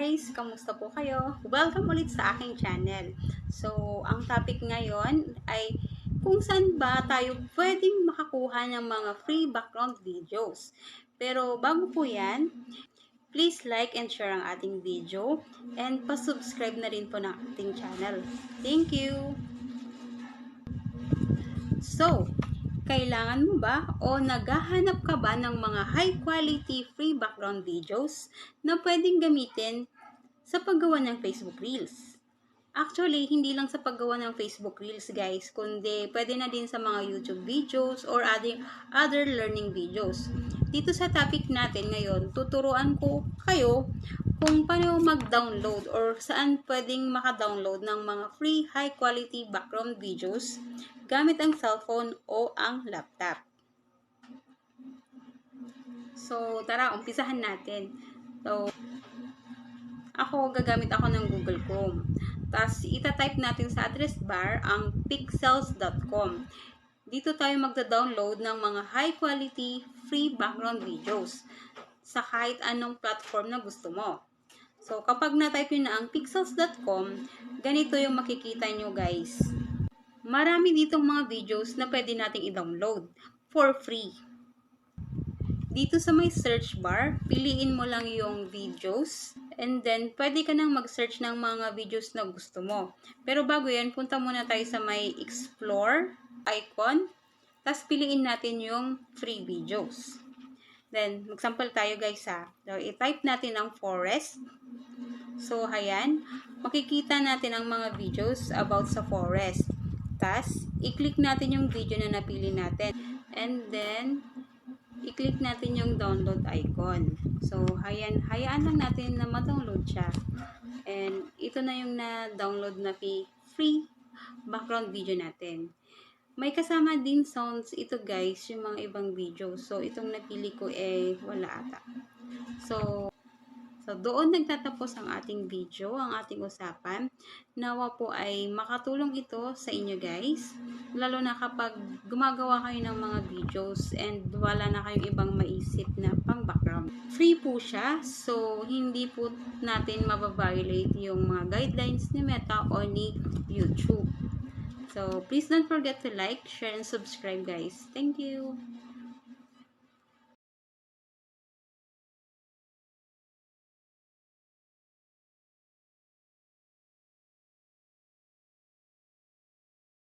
Kamusta po kayo? Welcome ulit sa aking channel. So, ang topic ngayon ay kung saan ba tayo pwedeng makakuha ng mga free background videos. Pero bago po yan, please like and share ang ating video and pa-subscribe na rin po ng ating channel. Thank you! So, kailangan mo ba o naghahanap ka ba ng mga high quality free background videos na pwedeng gamitin sa paggawa ng Facebook Reels? Actually, hindi lang sa paggawa ng Facebook Reels guys, kundi pwede na din sa mga YouTube videos or other, other learning videos. Dito sa topic natin ngayon, tuturuan ko kayo kung paano mag-download or saan pwedeng maka-download ng mga free high quality background videos gamit ang cellphone o ang laptop. So, tara, umpisahan natin. So, ako, gagamit ako ng Google Chrome. Tapos, itatype natin sa address bar ang pixels.com. Dito tayo magda-download ng mga high quality free background videos sa kahit anong platform na gusto mo. So, kapag na-type na ang pixels.com, ganito yung makikita nyo guys. Marami ditong mga videos na pwede nating i-download for free. Dito sa may search bar, piliin mo lang yung videos and then pwede ka nang mag-search ng mga videos na gusto mo. Pero bago yan, punta muna tayo sa may explore icon. Tapos piliin natin yung free videos. Then, mag-sample tayo guys ha. So, i-type natin ang forest. So, ayan. Makikita natin ang mga videos about sa forest. Tapos, i-click natin yung video na napili natin. And then, i-click natin yung download icon. So, hayan, hayaan lang natin na ma-download siya. And, ito na yung na-download na free background video natin. May kasama din sounds ito guys, yung mga ibang video. So, itong napili ko eh, wala ata. So, So, doon nagtatapos ang ating video, ang ating usapan. Nawa po ay makatulong ito sa inyo guys. Lalo na kapag gumagawa kayo ng mga videos and wala na kayong ibang maisip na pang background. Free po siya, so hindi po natin mababiolate yung mga guidelines ni Meta o ni YouTube. So, please don't forget to like, share, and subscribe guys. Thank you!